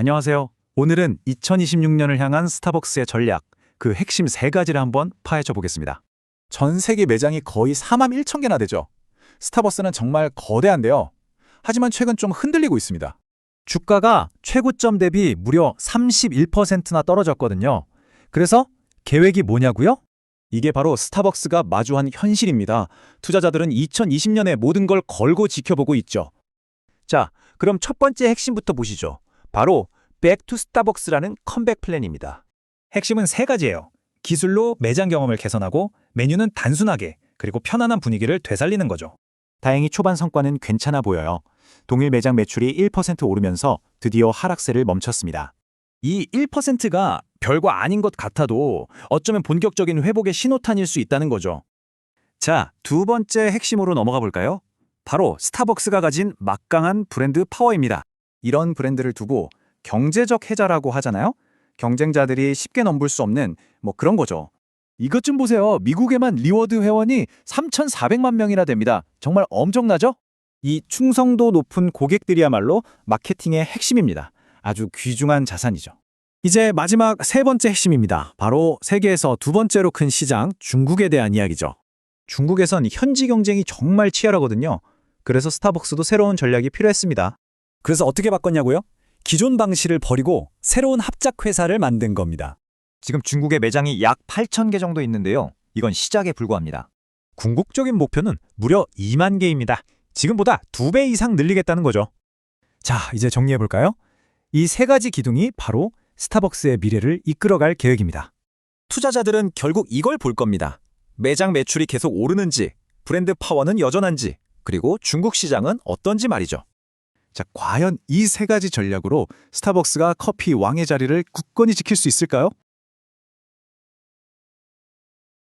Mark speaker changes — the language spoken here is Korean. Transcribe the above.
Speaker 1: 안녕하세요. 오늘은 2026년을 향한 스타벅스의 전략, 그 핵심 세 가지를 한번 파헤쳐 보겠습니다.
Speaker 2: 전 세계 매장이 거의 4만 1천 개나 되죠. 스타벅스는 정말 거대한데요. 하지만 최근 좀 흔들리고 있습니다.
Speaker 3: 주가가 최고점 대비 무려 31%나 떨어졌거든요. 그래서 계획이 뭐냐고요?
Speaker 2: 이게 바로 스타벅스가 마주한 현실입니다. 투자자들은 2020년에 모든 걸 걸고 지켜보고 있죠.
Speaker 4: 자, 그럼 첫 번째 핵심부터 보시죠. 바로 백투 스타벅스라는 컴백 플랜입니다.
Speaker 3: 핵심은 세 가지예요. 기술로 매장 경험을 개선하고 메뉴는 단순하게 그리고 편안한 분위기를 되살리는 거죠.
Speaker 2: 다행히 초반 성과는 괜찮아 보여요. 동일 매장 매출이 1% 오르면서 드디어 하락세를 멈췄습니다.
Speaker 4: 이 1%가 별거 아닌 것 같아도 어쩌면 본격적인 회복의 신호탄일 수 있다는 거죠. 자, 두 번째 핵심으로 넘어가 볼까요? 바로 스타벅스가 가진 막강한 브랜드 파워입니다.
Speaker 2: 이런 브랜드를 두고 경제적 해자라고 하잖아요. 경쟁자들이 쉽게 넘볼 수 없는 뭐 그런 거죠. 이것 좀 보세요. 미국에만 리워드 회원이 3,400만 명이나 됩니다. 정말 엄청나죠? 이 충성도 높은 고객들이야말로 마케팅의 핵심입니다. 아주 귀중한 자산이죠.
Speaker 3: 이제 마지막 세 번째 핵심입니다. 바로 세계에서 두 번째로 큰 시장 중국에 대한 이야기죠.
Speaker 2: 중국에선 현지 경쟁이 정말 치열하거든요. 그래서 스타벅스도 새로운 전략이 필요했습니다.
Speaker 3: 그래서 어떻게 바꿨냐고요? 기존 방식을 버리고 새로운 합작 회사를 만든 겁니다.
Speaker 4: 지금 중국의 매장이 약 8천 개 정도 있는데요. 이건 시작에 불과합니다.
Speaker 3: 궁극적인 목표는 무려 2만 개입니다. 지금보다 두배 이상 늘리겠다는 거죠. 자, 이제 정리해 볼까요? 이 세 가지 기둥이 바로 스타벅스의 미래를 이끌어갈 계획입니다.
Speaker 4: 투자자들은 결국 이걸 볼 겁니다. 매장 매출이 계속 오르는지, 브랜드 파워는 여전한지, 그리고 중국 시장은 어떤지 말이죠.
Speaker 2: 자, 과연 이 세 가지 전략으로 스타벅스가 커피 왕의 자리를 굳건히 지킬 수 있을까요?